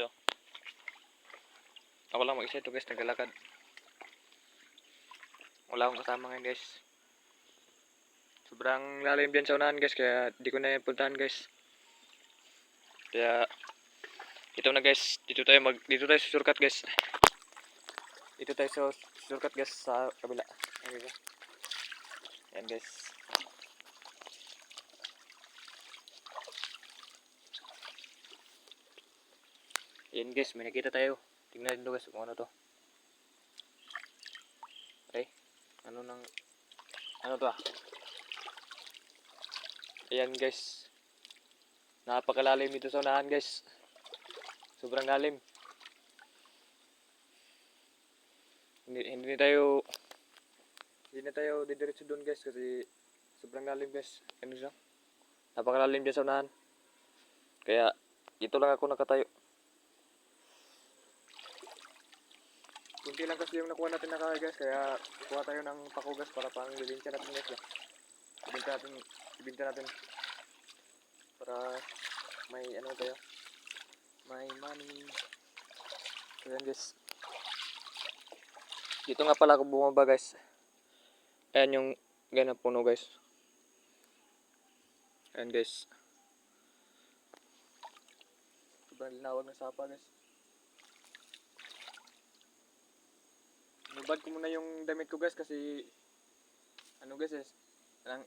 guys oh. Ako lang mag-isa ito guys, naglalakad. Wala akong kasama ngayon guys. Sobrang lalim dyan sa unahan guys, kaya di ko na puntahan guys. Kaya, ito na guys, dito tayo mag, dito tayo susurkat guys. Dito tayo susurkat guys sa kabila. Okay ba? Yan guys. Yan guys, may nakita tayo. Tingnan dito guys kung ano to. Ay, ano nang ano to ah? Ayan guys. Napakalalim dito sa unahan guys. Sobrang lalim. Hindi, hindi tayo hindi na tayo didiretso doon guys kasi sobrang lalim guys. Ano siya? Napakalalim dyan sa unahan. Kaya dito lang ako nakatayo. Kunti lang kasi yung nakuha natin na kaya guys, kaya kuha tayo ng pako guys para pang bibinta natin guys. Lah. Bibinta natin, bibinta natin para may ano tayo, may money. So yan guys. Dito nga pala ako bumaba guys. Ayan yung ganap puno guys. Ayan guys. Sobrang linawag ng sapa guys. Nubad ko muna yung damit ko guys kasi ano guys eh, lang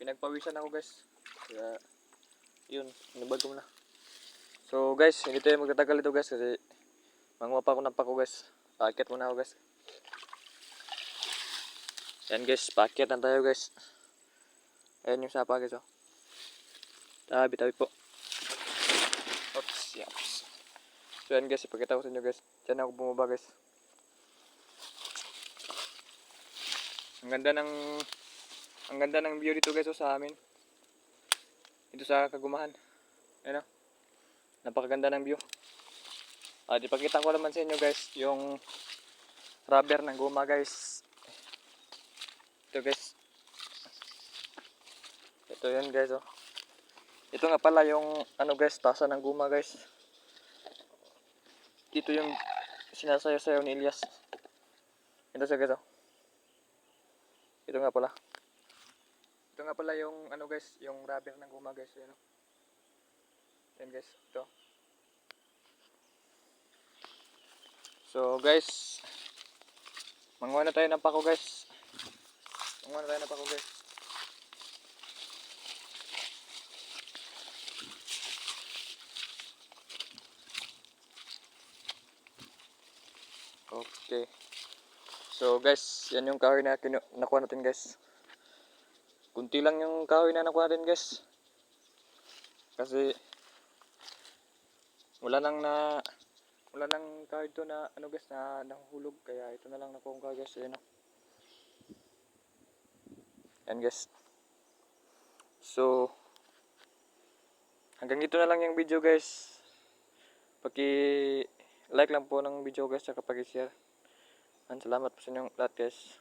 pinagpawisan ako guys. Kaya yun, nubad ko muna. So guys, hindi tayo magtatagal ito guys kasi manguha pa ako ng pako guys. Packet muna ako guys. Yan guys, packet na tayo guys. Ayan yung sapa guys oh. Tabi tabi po. Oops, yaps. So yan guys, ipakita ko sa inyo guys. Diyan ako bumaba guys. Ang ganda ng ang ganda ng view dito guys oh, sa amin. Dito sa Kagumahan. Ayun oh. Napakaganda ng view. At ipakita ko naman sa inyo guys yung rubber ng guma guys. Ito guys. Ito yun guys oh. Ito nga pala yung ano guys, tasa ng guma guys. Dito yung sinasayaw-sayaw ni Elias. Ito siya guys oh. Ito nga pala. Ito nga pala yung ano guys, yung rubber ng guma guys, yan. Yan guys, ito. So guys, manguha na tayo ng pako guys. Manguha na tayo ng pako guys. Okay. So guys, yan yung kahoy na nakuha natin guys. Kunti lang yung kahoy na nakuha natin guys. Kasi wala nang na wala nang kahoy to na ano guys na nahuhulog kaya ito na lang nakuha guys. Ayan o. Yan guys. So hanggang dito na lang yung video guys. Paki like lang po ng video guys at paki-share. And salamat po sa inyong lahat guys.